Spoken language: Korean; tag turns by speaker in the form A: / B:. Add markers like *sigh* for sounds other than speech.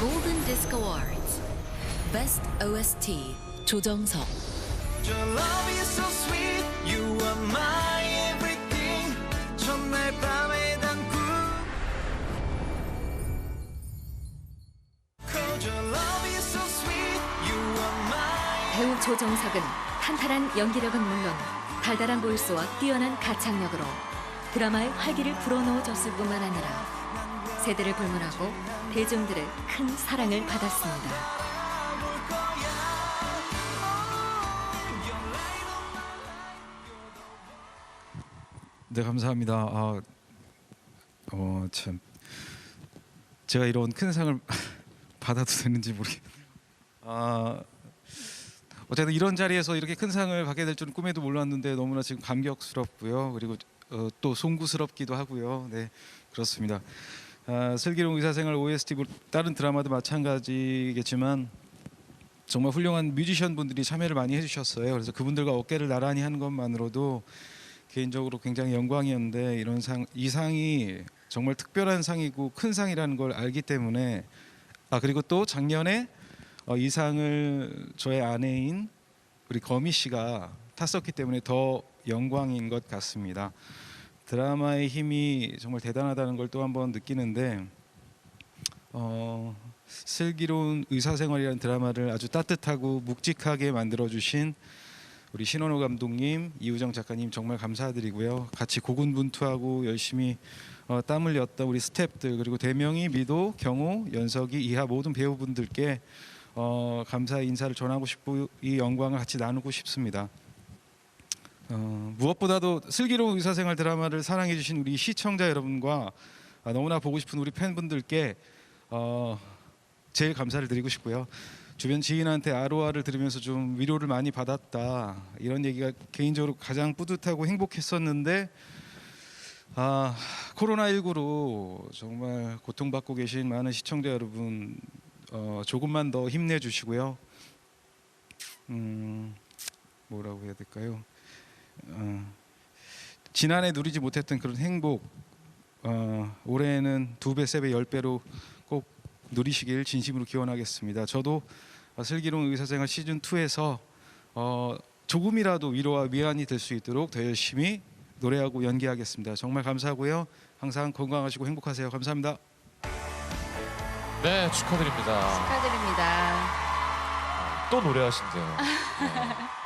A: Golden Disc Awards Best OST 조정석
B: Your love is so sweet, you are my everything. 첫날 밤에 담고. Cause your love is so sweet, you are my.
C: 배우 조정석은 탄탄한 연기력은 물론 달달한 보이스와 뛰어난 가창력으로 드라마의 활기를 불어넣어줬을 뿐만 아니라 세대를 불문하고 대중들의 큰 사랑을 받았습니다.
D: 네 감사합니다. 아, 어, 참 제가 이런 큰 상을 *laughs* 받아도 되는지 모르겠네요. 아, 어쨌든 이런 자리에서 이렇게 큰 상을 받게 될 줄은 꿈에도 몰랐는데 너무나 지금 감격스럽고요. 그리고 어, 또 송구스럽기도 하고요. 네 그렇습니다. 아, 슬기로운 의사생활 OST 뭐 다른 드라마도 마찬가지겠지만 정말 훌륭한 뮤지션 분들이 참여를 많이 해주셨어요. 그래서 그분들과 어깨를 나란히 하는 것만으로도 개인적으로 굉장히 영광이었는데 이런 상, 이 상이 정말 특별한 상이고 큰 상이라는 걸 알기 때문에 아 그리고 또 작년에 어, 이 상을 저의 아내인 우리 거미 씨가 탔었기 때문에 더 영광인 것 같습니다. 드라마의 힘이 정말 대단하다는 걸 또 한 번 느끼는데 어, 슬기로운 의사생활이라는 드라마를 아주 따뜻하고 묵직하게 만들어 주신 우리 신원호 감독님, 이우정 작가님 정말 감사드리고요. 같이 고군분투하고 열심히 어, 땀 흘렸던 우리 스태프들 그리고 대명이, 미도, 경호, 연석이, 이하 모든 배우분들께 어, 감사의 인사를 전하고 싶고 이 영광을 같이 나누고 싶습니다. 어, 무엇보다도 슬기로운 의사생활 드라마를 사랑해 주신 우리 시청자 여러분과 아, 너무나 보고 싶은 우리 팬분들께 어, 제일 감사를 드리고 싶고요. 주변 지인한테 아로아를 들으면서 좀 위로를 많이 받았다 이런 얘기가 개인적으로 가장 뿌듯하고 행복했었는데 아 코로나 19로 정말 고통받고 계신 많은 시청자 여러분 어, 조금만 더 힘내주시고요. 음 뭐라고 해야 될까요? 어, 지난해 누리지 못했던 그런 행복 어, 올해는 두 배, 세 배, 열 배로 꼭 누리시길 진심으로 기원하겠습니다. 저도 어, 슬기로운 의사생활 시즌 2에서 어, 조금이라도 위로와 위안이 될 수 있도록 더 열심히 노래하고 연기하겠습니다. 정말 감사하고요. 항상 건강하시고 행복하세요. 감사합니다.
E: 네 축하드립니다.
C: 축하드립니다.
E: 또 노래하신대요. 네. *laughs*